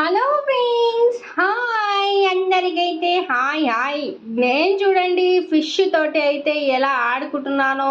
Hello friends hi అందరికైతే hi hi. నేను చూడండి ఫిష్ తోటి అయితే ఎలా ఆడుకుంటున్నానో.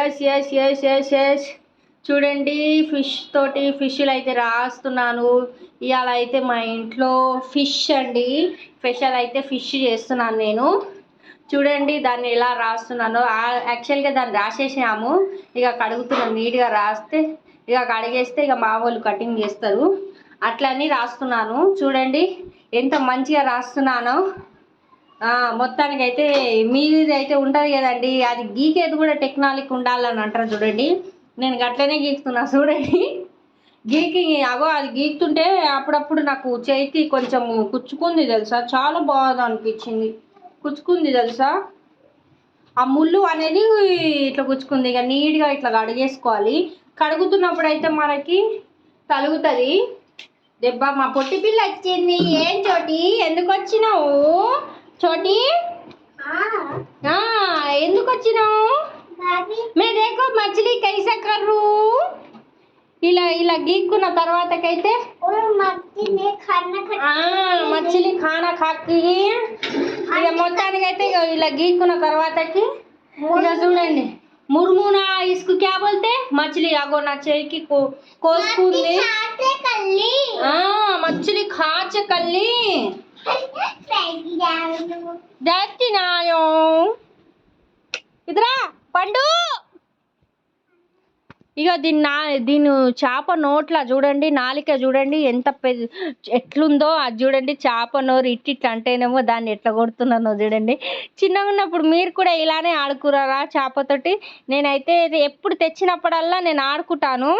Yes yes yes yes yes చూడండి ఫిష్ తోటి ఫిష్లు అయితే రాస్తున్నాను. ఇవాళ అయితే మా ఇంట్లో ఫిష్ అండి. స్పెషల్ అయితే ఫిష్ చేస్తున్నాను నేను. చూడండి దాన్ని ఎలా రాస్తున్నానో. యాక్చువల్గా దాన్ని రాసేసాము ఇక కడుగుతున్నాం నీట్గా రాస్తే ఇక కడిగేస్తే ఇక మా వాళ్ళు కటింగ్ చేస్తారు. అట్లని రాస్తున్నాను. చూడండి ఎంత మంచిగా రాస్తున్నానో. మొత్తానికి అయితే మీది అయితే ఉంటుంది కదండి. అది గీకేది కూడా టెక్నాలజీ ఉండాలని అంటారు చూడండి. నేను గట్లనే గీకుతున్నా చూడండి. గీకి అగో అది గీకుతుంటే అప్పుడప్పుడు నాకు చేతికి కొంచెం కుచ్చుకుంది తెలుసా? చాలా బాగా అనిపించింది. కుచ్చుకుంది తెలుసా? ఆ ముళ్ళు అనేది ఇట్లా గుచ్చుకుంది ఇక నీట్గా ఇట్లా కడిగేసుకోవాలి. కడుగుతున్నప్పుడు అయితే మనకి తలుగుతుంది. దెబ్బ మా పొట్టి పిల్ల వచ్చింది ఏం చోటి? ఎందుకు వచ్చినావు? చోటి? ఎందుకు వచ్చినావు? మే దేకో మచిలీ కైసా కర్రు ఇలా ఇలా గీక్కున్న తర్వాతకైతే ఆ, మచిలీ ఖానా ఖాకి ఇక మొత్తానికైతే ఇలా గీక్కున్న తర్వాతకి ఇక చూడండి. ముర్మునా ఇసుకు క్యా బోల్తే మచిలీ అగో నా చేయికి కో- కోసుకుంది ఆ మచిలీ ఖాచ కల్లి దాచినాయో ఇదిరా పండు ఇక దీని నా దీని చేప నోట్ల చూడండి నాలిక చూడండి ఎంత ఎట్లుందో అది చూడండి చేప నోరు ఇట్టి అంటేనేమో దాన్ని ఎట్లా కొడుతున్నానో చూడండి. చిన్నగా ఉన్నప్పుడు మీరు కూడా ఇలానే ఆడుకురారా చేపతోటి? నేనైతే ఇది ఎప్పుడు తెచ్చినప్పుడల్లా నేను ఆడుకుంటాను.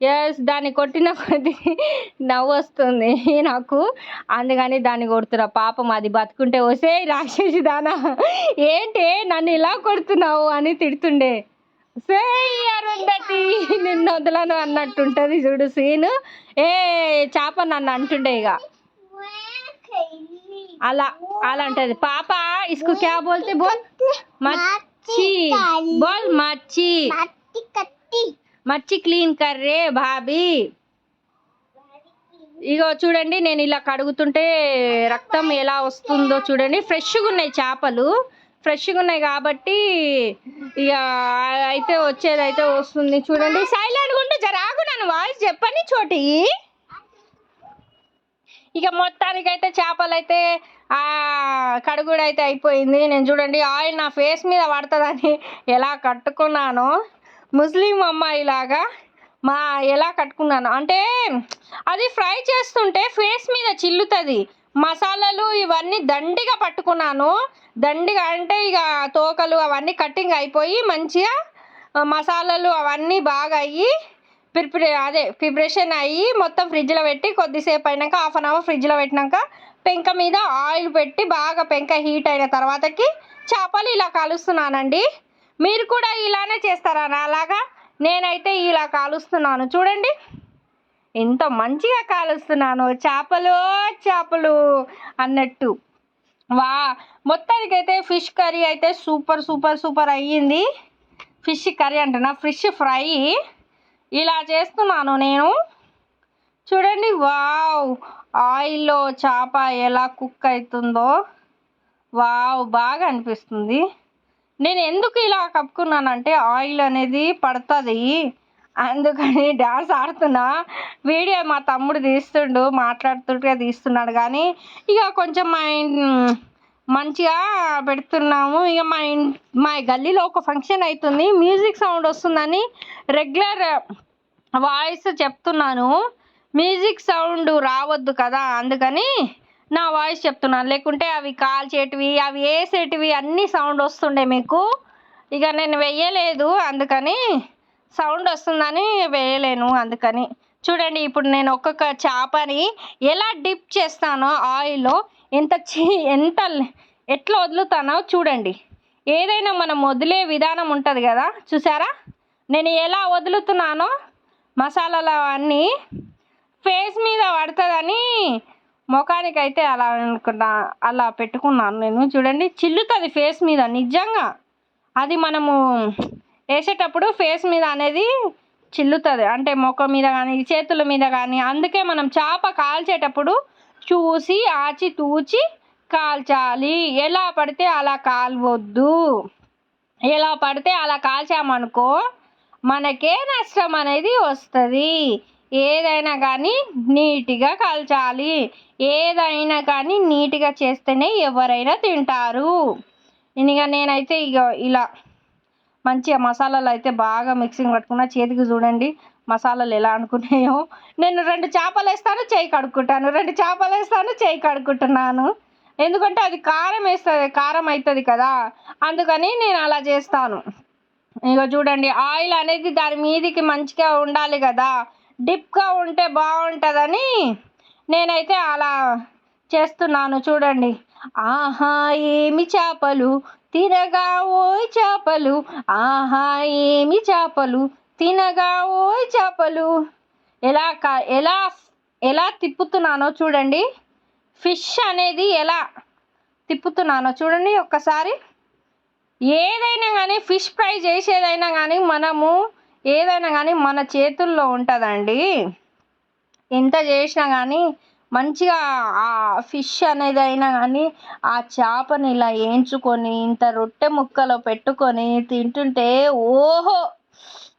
ఎస్ దాన్ని కొట్టిన కొద్ది నవ్వు వస్తుంది నాకు. అందుకని దాన్ని కొడుతున్నా. పాపం అది బతుకుంటే వసే రాక్షసి దానా. ఏంటి? నన్ను ఇలా కొడుతున్నావు అని తిడుతుండే. సేయ్ అరుంధతి నిన్ను వదలను అన్నట్టుంటది చూడు సీను ఏ చేప నన్ను అంటుండే ఇక అలా అలా అంటది. పాప ఇసుకు క్యా బోల్తే బోల్ మచ్చి బోల్ మచ్చి. మచ్చి క్లీన్ కర్రే భాబీ. ఇగో చూడండి నేను ఇలా కడుగుతుంటే రక్తం ఎలా వస్తుందో చూడండి. ఫ్రెష్గా ఉన్నాయి చేపలు. ఫ్రెష్గా ఉన్నాయి కాబట్టి ఇక అయితే వచ్చేది అయితే వస్తుంది. చూడండి సైలెంట్ ఉంటే జరాగు నన్ను వాయిస్ చెప్పని చోటి. ఇక మొత్తానికైతే చేపలు అయితే కడుగుడు అయితే అయిపోయింది. నేను చూడండి ఆయిల్ నా ఫేస్ మీద పడుతుందని ఎలా కట్టుకున్నానో. ముస్లిం అమ్మాయిలాగా మా ఎలా కట్టుకున్నాను. అంటే అది ఫ్రై చేస్తుంటే ఫేస్ మీద చిల్లుతుంది. మసాలాలు ఇవన్నీ దండిగా పట్టుకున్నాను. దండిగా అంటే ఇక తోకలు అవన్నీ కటింగ్ అయిపోయి మంచిగా మసాలాలు అవన్నీ బాగా అయ్యి ప్రిపరే అదే ప్రిపరేషన్ అయ్యి మొత్తం ఫ్రిడ్జ్లో పెట్టి కొద్దిసేపు అయినాక హాఫ్ అన్ అవర్ ఫ్రిడ్జ్లో పెట్టినాక పెంక మీద ఆయిల్ పెట్టి బాగా పెంక హీట్ అయిన తర్వాతకి చేపలు ఇలా కలుస్తున్నానండి. మీరు కూడా ఇలానే చేస్తారా? అలాగా నేనైతే ఇలా కాలుస్తున్నాను. చూడండి. ఎంత మంచిగా కాలుస్తున్నాను చేపలు చేపలు అన్నట్టు. వా మొత్తానికైతే ఫిష్ కర్రీ అయితే సూపర్ సూపర్ సూపర్ అయ్యింది. ఫిష్ కర్రీ అంటున్నా ఫిష్ ఫ్రై. ఇలా చేస్తున్నాను నేను. చూడండి వావ్! ఆయిల్లో చేప ఎలా కుక్ అవుతుందో వావ్ బాగా అనిపిస్తుంది. నేను ఎందుకు ఇలా కప్పుకున్నానంటే ఆయిల్ అనేది పడుతుంది. అందుకని డ్యాన్స్ ఆడుతున్నా. వీడియో మా తమ్ముడు తీస్తుండు మాట్లాడుతుంటే తీస్తున్నాడు. కానీ ఇక కొంచెం మా మంచిగా పెడుతున్నాము. ఇక మా మా గల్లీలో ఒక ఫంక్షన్ అవుతుంది మ్యూజిక్ సౌండ్ వస్తుందని రెగ్యులర్ వాయిస్ చెప్తున్నాను. మ్యూజిక్ సౌండ్ రావద్దు కదా అందుకని నా వాయిస్ చెప్తున్నాను. లేకుంటే అవి కాల్చేటివి అవి వేసేటివి అన్నీ సౌండ్ వస్తుండే మీకు. ఇక నేను వెయ్యలేదు అందుకని సౌండ్ వస్తుందని వేయలేను అందుకని. చూడండి ఇప్పుడు నేను ఒక్కొక్క చేపని ఎలా డిప్ చేస్తానో ఆయిల్లో ఎంత చీ ఎంత ఎట్లా వదులుతానో చూడండి. ఏదైనా మనం వదిలే విధానం ఉంటుంది కదా చూసారా? నేను ఎలా వదులుతున్నానో మసాలాలు అన్నీ ఫేస్ మీద పడుతుందని ముఖానికైతే అలా అనుకున్నా అలా పెట్టుకున్నాను నేను. చూడండి చిల్లుతుంది ఫేస్ మీద నిజంగా. అది మనము వేసేటప్పుడు ఫేస్ మీద అనేది చిల్లుతుంది. అంటే ముఖం మీద కానీ చేతుల మీద కానీ అందుకే మనం చేప కాల్చేటప్పుడు చూసి ఆచి తూచి కాల్చాలి. ఎలా పడితే అలా కాల్వద్దు. ఎలా పడితే అలా కాల్చామనుకో మనకే నష్టం అనేది వస్తుంది. ఏదైనా కానీ నీట్గా కాల్చాలి. ఏదైనా కానీ నీట్గా చేస్తేనే ఎవరైనా తింటారు. ఇక నేనైతే ఇక ఇలా మంచిగా మసాలాలు అయితే బాగా మిక్సింగ్ పట్టుకున్న చేతికి చూడండి మసాలాలు ఎలా అనుకున్నాయో. నేను రెండు చేపలు వేస్తాను చేయి కడుక్కుంటాను. రెండు చేపలు వేస్తాను చేయి కడుక్కుంటున్నాను. ఎందుకంటే అది కారం వేస్తుంది కారం అవుతుంది కదా. అందుకని నేను అలా చేస్తాను. ఇక చూడండి ఆయిల్ అనేది దాని మీదికి మంచిగా ఉండాలి కదా. డిప్గా ఉంటే బాగుంటుందని నేనైతే అలా చేస్తున్నాను చూడండి. ఆహా ఏమి చేపలు? తినగా ఓయ్ చేపలు. ఆహా ఏమి చేపలు? తినగా ఓయ్ చేపలు. ఎలా కా ఎలా ఎలా తిప్పుతున్నానో చూడండి. ఫిష్ అనేది ఎలా తిప్పుతున్నానో చూడండి ఒక్కసారి. ఏదైనా కానీ ఫిష్ ఫ్రై చేసేదైనా కానీ మనము ఏదైనా కానీ మన చేతుల్లో ఉంటుందండి. ఎంత చేసినా కానీ మంచిగా ఆ ఫిష్ అనేది అయినా కానీ ఆ చేపని ఇలా వేయించుకొని ఇంత రొట్టె ముక్కలో పెట్టుకొని తింటుంటే ఓహో!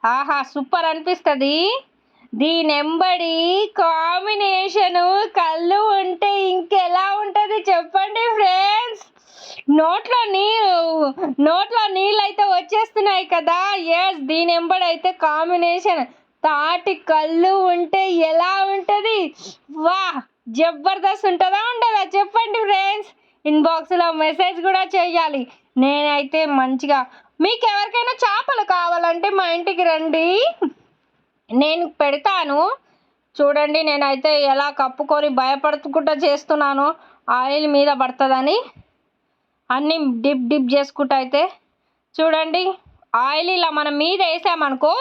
ఆహా! సూపర్ అనిపిస్తుంది. దీని ఎంబడి కాంబినేషను కళ్ళు ఉంటే ఇంకెలా ఉంటుంది చెప్పండి ఫ్రెండ్స్. నోట్లో నీళ్ళు నోట్లో నీళ్ళు అయితే వచ్చేస్తున్నాయి కదా. ఎస్ దీని ఎంబడి అయితే కాంబినేషన్. తాటి కళ్ళు ఉంటే ఎలా ఉంటుంది? వా జబర్దస్త్ ఉంటుందా ఉండదా చెప్పండి ఫ్రెండ్స్ ఇన్బాక్స్లో మెసేజ్ కూడా చేయాలి. నేనైతే మంచిగా మీకు ఎవరికైనా చేపలు కావాలంటే మా ఇంటికి రండి. నేను పెడతాను. చూడండి నేనైతే ఎలా కప్పుకొని భయపడుకుంటూ చేస్తున్నాను ఆయిల్ మీద పడుతుందని అన్నీ డిప్ డిప్ చేసుకుంటూ అయితే. చూడండి ఆయిల్ ఇలా మనం మీద వేసామనుకో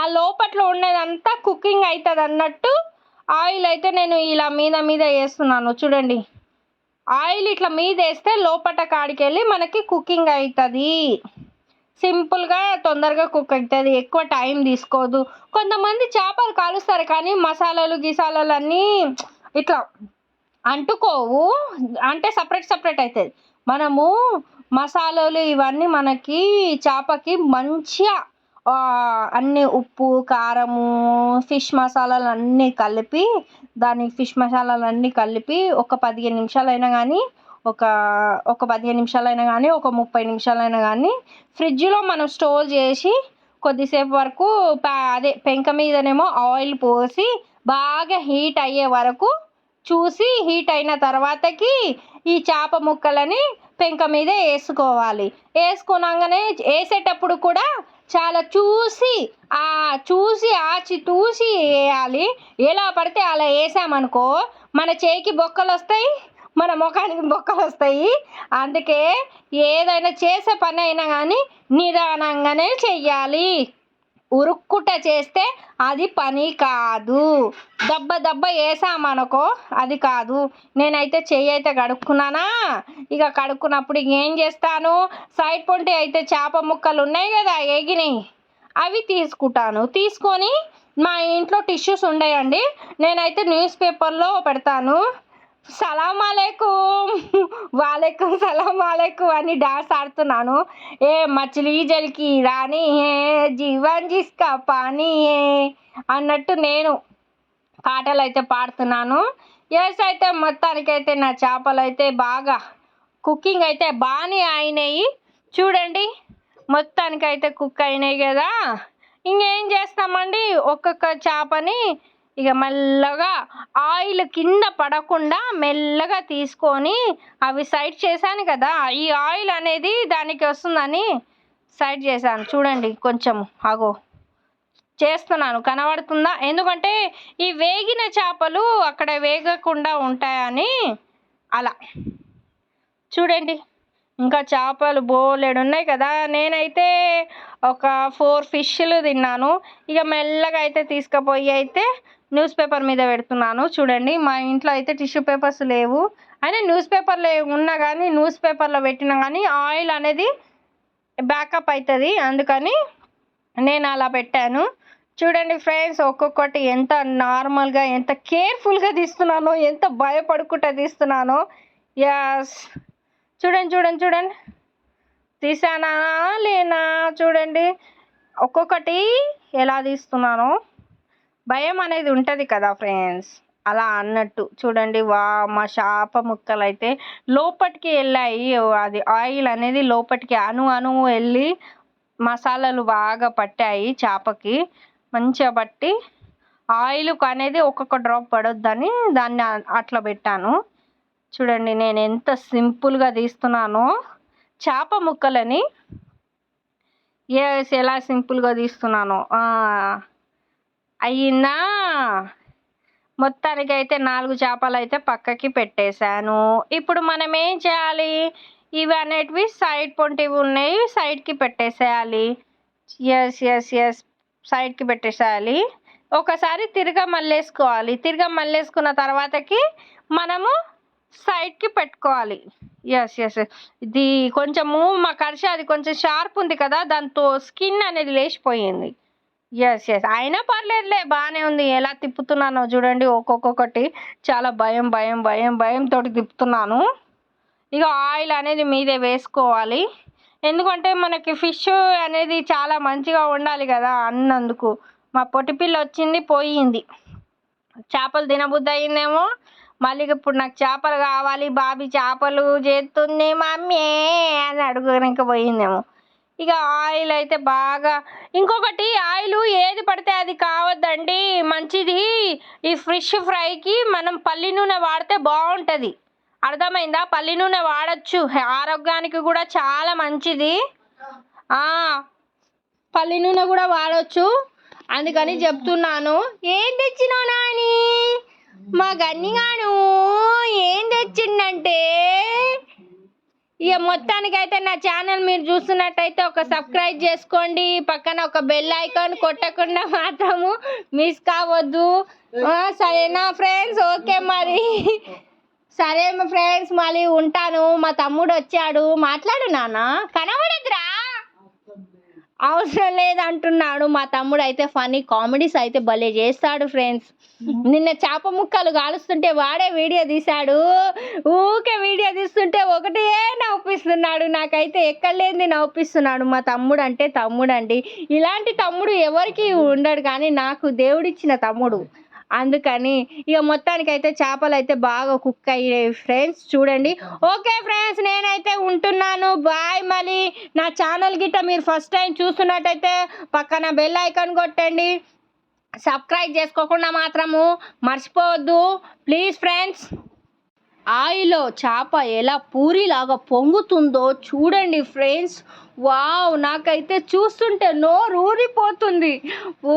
ఆ లోపట్లో ఉండేదంతా కుకింగ్ అవుతుంది అన్నట్టు ఆయిల్ అయితే నేను ఇలా మీద మీద వేస్తున్నాను చూడండి. ఆయిల్ ఇట్లా మీద వేస్తే లోపట కాడికి వెళ్ళి మనకి కుకింగ్ అవుతుంది సింపుల్గా తొందరగా కుక్ అవుతుంది ఎక్కువ టైం తీసుకోదు. కొంతమంది చేపలు కాలుస్తారు కానీ మసాలాలు గిసాలాలు అన్నీ ఇట్లా అంటుకోవు. అంటే సపరేట్ సపరేట్ అవుతుంది మనము మసాలాలు ఇవన్నీ మనకి చేపకి మంచిగా అన్ని ఉప్పు కారము ఫిష్ మసాలాలు అన్నీ కలిపి దాని ఫిష్ మసాలాలు అన్నీ కలిపి ఒక పదిహేను నిమిషాలైనా కానీ ఒక ఒక పదిహేను నిమిషాలైనా కానీ ఒక ముప్పై నిమిషాలైనా కానీ ఫ్రిడ్జ్లో మనం స్టోర్ చేసి కొద్దిసేపు వరకు అదే పెంక మీదనేమో ఆయిల్ పోసి బాగా హీట్ అయ్యే వరకు చూసి హీట్ అయిన తర్వాతకి ఈ చేప ముక్కలని పెంక మీద వేసుకోవాలి. వేసుకున్నాగానే వేసేటప్పుడు కూడా చాలా చూసి ఆ చూసి ఆచి తూసి వేయాలి. ఎలా పడితే అలా వేసామనుకో మన చేయికి బొక్కలు వస్తాయి మన ముఖానికి బొక్కలు వస్తాయి. అందుకే ఏదైనా చేసే పని అయినా కానీ నిదానంగానే చెయ్యాలి. ఉరుక్కుట చేస్తే అది పని కాదు. దెబ్బ దెబ్బ వేసామనుకో అది కాదు. నేనైతే చెయ్యి అయితే కడుక్కున్నానా? ఇక కడుక్కున్నప్పుడు ఏం చేస్తాను? సైడ్ పొంటి అయితే చేప ముక్కలు ఉన్నాయి కదా ఎగినాయి అవి తీసుకుంటాను. తీసుకొని మా ఇంట్లో టిష్యూస్ ఉండేయండి. నేనైతే న్యూస్ పేపర్లో పెడతాను. సలాం అలేకుం వాలేకుం సలాం అలేకు అని డాన్స్ ఆడుతున్నాను. ఏ మచిలీ జలికి రాని ఏ జీవన్ జిస్కా పానీ ఏ అన్నట్టు నేను పాటలు అయితే పాడుతున్నాను. ఎస్ అయితే మొత్తానికైతే నా చేపలు అయితే బాగా కుకింగ్ అయితే బాగానే అయినాయి. చూడండి మొత్తానికైతే కుక్ అయినాయి కదా. ఇంకేం చేస్తామండి? ఒక్కొక్క చేపని ఇక మెల్లగా ఆయిల్ కింద పడకుండా మెల్లగా తీసుకొని అవి సైడ్ చేశాను కదా ఈ ఆయిల్ అనేది దానికి వస్తుందని సైడ్ చేశాను. చూడండి కొంచెం అగో చేస్తున్నాను. కనబడుతుందా? ఎందుకంటే ఈ వేగిన చేపలు అక్కడ వేగకుండా ఉంటాయని అలా. చూడండి ఇంకా చేపలు బోలెడు ఉన్నాయి కదా. నేనైతే ఒక ఫోర్ ఫిష్లు తిన్నాను. ఇక మెల్లగా అయితే తీసుకుపోయి అయితే న్యూస్ పేపర్ మీద పెడుతున్నాను. చూడండి మా ఇంట్లో అయితే టిష్యూ పేపర్స్ లేవు. అయినా న్యూస్ పేపర్లో ఉన్నా కానీ న్యూస్ పేపర్లో పెట్టినా కానీ ఆయిల్ అనేది బ్యాకప్ అవుతుంది అందుకని నేను అలా పెట్టాను. చూడండి ఫ్రెండ్స్ ఒక్కొక్కటి ఎంత నార్మల్గా ఎంత కేర్ఫుల్గా తీస్తున్నానో ఎంత భయపడుకుంటా తీస్తున్నానో. యాస్ చూడండి చూడండి చూడండి. తీసానా లేనా చూడండి. ఒక్కొక్కటి ఎలా తీస్తున్నానో. భయం అనేది ఉంటుంది కదా ఫ్రెండ్స్. అలా అన్నట్టు. చూడండి వా మా చేప ముక్కలు అయితే లోపటికి వెళ్ళాయి. అది ఆయిల్ అనేది లోపటికి అణు అణువు వెళ్ళి మసాలాలు బాగా పట్టాయి చేపకి. మంచిగా పట్టి ఆయిల్ అనేది ఒక్కొక్క డ్రాప్ పడొద్దని దాన్ని అట్లా పెట్టాను. చూడండి నేను ఎంత సింపుల్గా తీస్తున్నానో. చేప ముక్కలని ఎస్ ఎలా సింపుల్గా తీస్తున్నానో. అయినా మొత్తానికి అయితే నాలుగు చేపలు అయితే పక్కకి పెట్టేశాను. ఇప్పుడు మనం ఏం చేయాలి? ఇవి అనేటివి సైడ్ పొంటివి ఉన్నాయి సైడ్కి పెట్టేసేయాలి. ఎస్ ఎస్ ఎస్ సైడ్కి పెట్టేసేయాలి. ఒకసారి తిరగ మళ్ళేసుకోవాలి. తిరగ మళ్ళేసుకున్న తర్వాతకి మనము సైడ్కి పెట్టుకోవాలి. ఎస్ ఎస్ ఇది కొంచెము మా కరిష అది కొంచెం షార్ప్ ఉంది కదా దాంతో స్కిన్ అనేది లేచిపోయింది. ఎస్ ఎస్ అయినా పర్లేదులే బాగానే ఉంది. ఎలా తిప్పుతున్నానో చూడండి ఒక్కొక్కటి చాలా భయం భయం భయం భయంతో తిప్పుతున్నాను. ఇక ఆయిల్ అనేది మీదే వేసుకోవాలి. ఎందుకంటే మనకి ఫిష్ అనేది చాలా మంచిగా ఉండాలి కదా అన్నందుకు. మా పొట్టి పిల్ల వచ్చింది పోయింది. చేపలు తినబుద్ధి అయిందేమో. మళ్ళీ ఇప్పుడు నాకు చేపలు కావాలి బాబీ చేపలు చేస్తుంది మమ్మీ అని అడుగునికి పోయిందేమో. ఇక ఆయిల్ అయితే బాగా ఇంకొకటి ఆయిల్ ఏది పడితే అది కావద్దండి. మంచిది ఈ ఫిష్ ఫ్రైకి మనం పల్లి నూనె వాడితే బాగుంటుంది. అర్థమైందా? పల్లి నూనె వాడచ్చు. ఆరోగ్యానికి కూడా చాలా మంచిది. పల్లి నూనె కూడా వాడచ్చు. అందుకని చెప్తున్నాను. ఏం తెచ్చినావు నాని? మా గన్నిగాను ఏం తెచ్చిండంటే ఇక మొత్తానికి అయితే నా ఛానల్ మీరు చూస్తున్నట్టయితే ఒక సబ్స్క్రైబ్ చేసుకోండి. పక్కన ఒక బెల్ ఐకాన్ కొట్టకుండా మాత్రము మిస్ కావద్దు. సరేనా ఫ్రెండ్స్? ఓకే మరి. సరే మా ఫ్రెండ్స్ మళ్ళీ ఉంటాను. మా తమ్ముడు వచ్చాడు. మాట్లాడు నాన్న. కనవ అవసరం లేదంటున్నాడు. మా తమ్ముడు అయితే ఫనీ కామెడీస్ అయితే భలే చేస్తాడు ఫ్రెండ్స్. నిన్న చేప ముక్కలు కాలుస్తుంటే వాడే వీడియో తీశాడు. ఊకే వీడియో తీస్తుంటే ఒకటే నవ్విస్తున్నాడు నాకైతే ఎక్కడలేంది నవ్విస్తున్నాడు మా తమ్ముడు అంటే తమ్ముడు అండి ఇలాంటి తమ్ముడు ఎవరికి ఉండడు కానీ నాకు దేవుడిచ్చిన తమ్ముడు. అందుకని ఇక మొత్తానికైతే చేపలు అయితే బాగా కుక్ అయ్యాయి ఫ్రెండ్స్ చూడండి. ఓకే ఫ్రెండ్స్ నేనైతే ఉంటున్నాను. బాయ్ మళ్ళీ. నా ఛానల్ గిట్ట మీరు ఫస్ట్ టైం చూస్తున్నట్టయితే పక్కన బెల్ ఐకాన్ కొట్టండి. సబ్స్క్రైబ్ చేసుకోకుండా మాత్రము మర్చిపోవద్దు. ప్లీజ్ ఫ్రెండ్స్ ఆయిలో చేప ఎలా పూరిలాగా పొంగుతుందో చూడండి ఫ్రెండ్స్ వావ్ నాకైతే చూస్తుంటే నోరు ఊరిపోతుంది. ఓ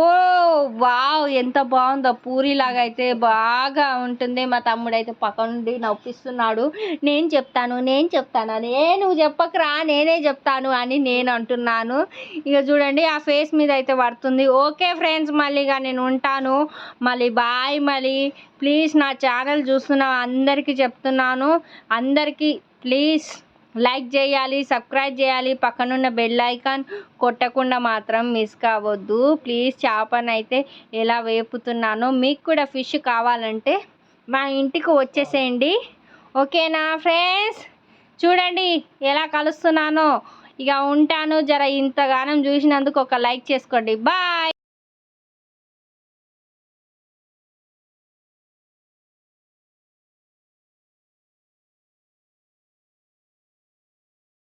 వావ్ ఎంత బాగుందో. పూరిలాగా అయితే బాగా ఉంటుంది. మా తమ్ముడు అయితే పక్క నుండి నవ్విస్తున్నాడు. నేను చెప్తాను నేను చెప్తాను అని ఏ నువ్వు చెప్పకరా నేనే చెప్తాను అని నేను అంటున్నాను. ఇక చూడండి ఆ ఫేస్ మీద అయితే పడుతుంది. ఓకే ఫ్రెండ్స్ మళ్ళీగా నేను ఉంటాను. మళ్ళీ బాయ్ మళ్ళీ. ప్లీజ్ నా ఛానల్ చూస్తున్న అందరికీ చెప్తున్నాను. అందరికీ ప్లీజ్. లైక్ చేయాలి సబ్స్క్రైబ్ చేయాలి పక్కనున్న బెల్ ఐకాన్ కొట్టకుండా మాత్రం మిస్ కావద్దు. ప్లీజ్ చేపనైతే ఎలా వేపుతున్నానో మీకు కూడా ఫిష్ కావాలంటే మా ఇంటికి వచ్చేసేయండి. ఓకేనా ఫ్రెండ్స్? చూడండి ఎలా కలుస్తున్నానో. ఇక ఉంటాను జర ఇంతగానం చూసినందుకు ఒక లైక్ చేసుకోండి. బాయ్!